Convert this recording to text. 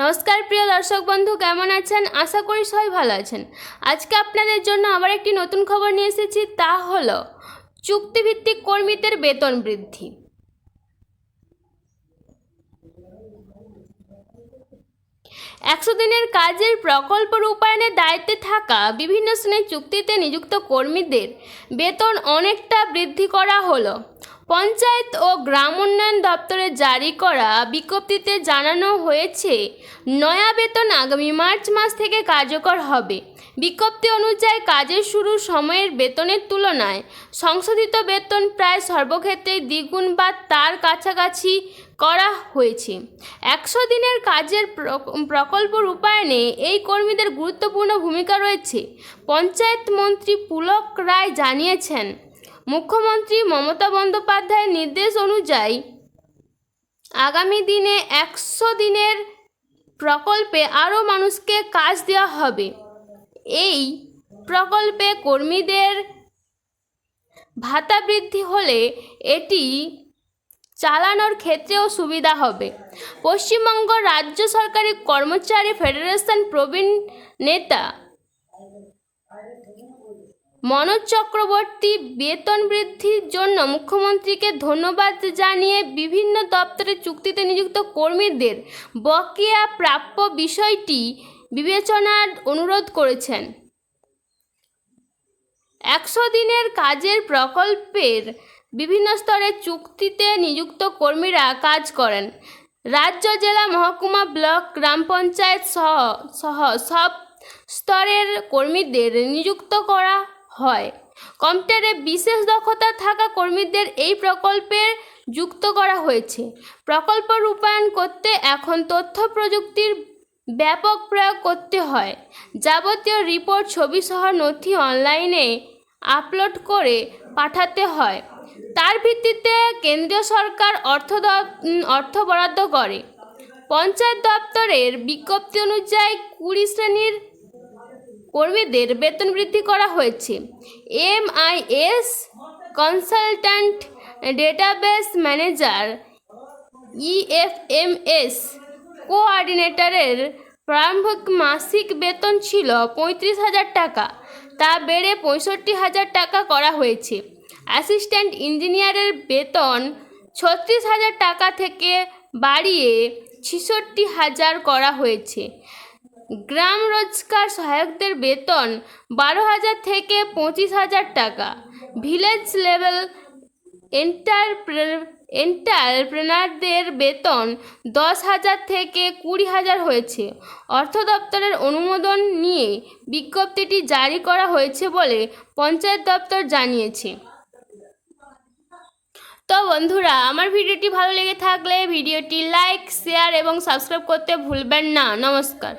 নমস্কার প্রিয় দর্শক বন্ধু, কেমন আছেন? আশা করি সবাই ভালো আছেন। আজকে আপনাদের জন্য আবার একটি নতুন খবর নিয়ে এসেছি, তা হল চুক্তিভিত্তিক কর্মীদের বেতন বৃদ্ধি। একশো দিনের কাজের প্রকল্প রূপায়ণের দায়িত্বে থাকা বিভিন্ন শ্রেণির চুক্তিতে নিযুক্ত কর্মীদের বেতন অনেকটা বৃদ্ধি করা হলো। পঞ্চায়েত ও গ্রাম উন্নয়ন দপ্তরে জারি করা বিজ্ঞপ্তিতে জানানো হয়েছে, নয়া বেতন আগামী মার্চ মাস থেকে কার্যকর হবে। বিজ্ঞপ্তি অনুযায়ী কাজের শুরু সময়ের বেতনের তুলনায় সংশোধিত বেতন প্রায় সর্বক্ষেত্রে দ্বিগুণ বা তার কাছাকাছি করা হয়েছে। একশো দিনের কাজের প্রকল্প রূপায়ণে এই কর্মীদের গুরুত্বপূর্ণ ভূমিকা রয়েছে, পঞ্চায়েত মন্ত্রী পুলক রায় জানিয়েছেন। মুখ্যমন্ত্রী মমতা বন্দ্যোপাধ্যায়ের নির্দেশ অনুযায়ী আগামী দিনে একশো দিনের প্রকল্পে আরও মানুষকে কাজ দেওয়া হবে। এই প্রকল্পে কর্মীদের ভাতা বৃদ্ধি হলে এটি চালানোর ক্ষেত্রেও সুবিধা হবে। পশ্চিমবঙ্গ রাজ্য সরকারি কর্মচারী ফেডারেশন প্রবীণ নেতা মনোজ চক্রবর্তী বেতন বৃদ্ধির জন্য মুখ্যমন্ত্রীকে ধন্যবাদ জানিয়ে বিভিন্ন দপ্তরে চুক্তিতে নিযুক্ত কর্মীদের বকেয়া প্রাপ্য বিষয়টি বিবেচনার অনুরোধ করেছেন। একশো দিনের কাজের প্রকল্পের বিভিন্ন স্তরে চুক্তিতে নিযুক্ত কর্মীরা কাজ করেন। রাজ্য, জেলা, মহকুমা ব্লক, গ্রাম পঞ্চায়েত সহ সহ সব স্তরের কর্মীদের নিযুক্ত করা হয়। কম্পিউটারে বিশেষ দক্ষতা থাকা কর্মীদের এই প্রকল্পে যুক্ত করা হয়েছে। প্রকল্প রূপায়ণ করতে এখন তথ্য প্রযুক্তির ব্যাপক প্রয়োগ করতে হয়। যাবতীয় রিপোর্ট ছবি সহ নথি অনলাইনে আপলোড করে পাঠাতে হয়। তার ভিত্তিতে কেন্দ্রীয় সরকার অর্থ অর্থ বরাদ্দ করে। পঞ্চায়েত দপ্তরের বিজ্ঞপ্তি অনুযায়ী কুড়ি শ্রেণির কর্মীদের বেতন বৃদ্ধি করা হয়েছে। MIS consultant, database manager, EFMS কোঅর্ডিনেটরের প্রারম্ভিক মাসিক বেতন ছিল পঁয়ত্রিশ হাজার টাকা। তা বেড়ে পঁয়ষট্টি হাজার টাকা করা হয়েছে। অ্যাসিস্ট্যান্ট ইঞ্জিনিয়ারের বেতন ছত্রিশ হাজার টাকা থেকে বাড়িয়ে ছেষট্টি হাজার করা হয়েছে। গ্রাম রোজগার সহায়কদের বেতন বারো হাজার থেকে পঁচিশ হাজার টাকা। ভিলেজ লেভেল এন্টারপ্রে এন্টারপ্রেনারদের বেতন দশ হাজার থেকে কুড়ি হাজার হয়েছে। অর্থ দপ্তরের অনুমোদন নিয়ে বিজ্ঞপ্তিটি জারি করা হয়েছে বলে পঞ্চায়েত দপ্তর জানিয়েছে। তো বন্ধুরা, আমার ভিডিওটি ভালো লেগে থাকলে ভিডিওটি লাইক, শেয়ার এবং সাবস্ক্রাইব করতে ভুলবেন না। নমস্কার।